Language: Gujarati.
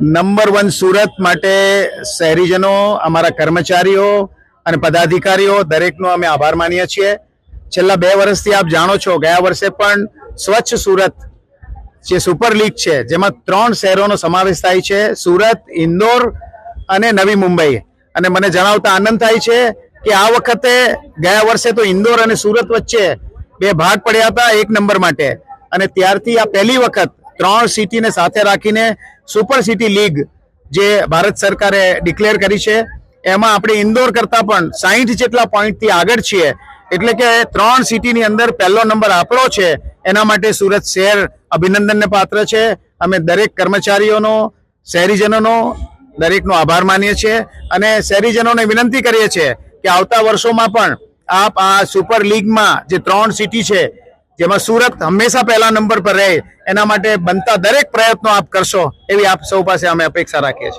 નંબર વન સુરત માટે શહેરીજનો, અમારા કર્મચારીઓ અને પદાધિકારીઓ, દરેકનો અમે આભાર માનીએ છીએ. છેલ્લા બે વર્ષથી આપ જાણો છો, ગયા વર્ષે પણ સ્વચ્છ સુરત જે સુપર લીગ છે, જેમાં ત્રણ શહેરોનો સમાવેશ થાય છે, સુરત, ઇન્દોર અને નવી મુંબઈ. અને મને જણાવતા આનંદ થાય છે કે આ વખતે ગયા વર્ષે તો ઇન્દોર અને સુરત વચ્ચે બે ભાગ પડ્યા હતા, એક નંબર માટે. અને ત્યારથી આ પહેલી વખત ત્રણ સિટીને સાથે રાખીને સુપર સિટી લીગ જે ભારત સરકારે ડિક્લેર કરી છે, એમાં આપણે ઇન્દોર કરતાં પણ સાહીઠ જેટલા પોઈન્ટથી આગળ છીએ. એટલે કે ત્રણ સિટીની અંદર પહેલો નંબર આપણો છે, એના માટે સુરત શહેર અભિનંદનને પાત્ર છે. અમે દરેક કર્મચારીઓનો, શહેરીજનોનો દરેકનો આભાર માનીએ છીએ અને શહેરીજનોને વિનંતી કરીએ છીએ કે આવતા વર્ષોમાં પણ આપ આ સુપર લીગમાં જે ત્રણ સિટી છે જેમાં સુરત હંમેશા પહેલા નંબર પર રહે. એના માટે બનતા દરેક પ્રયત્નો આપ કરશો એવી આપ સૌ પાસે અમે અપેક્ષા રાખીએ છીએ.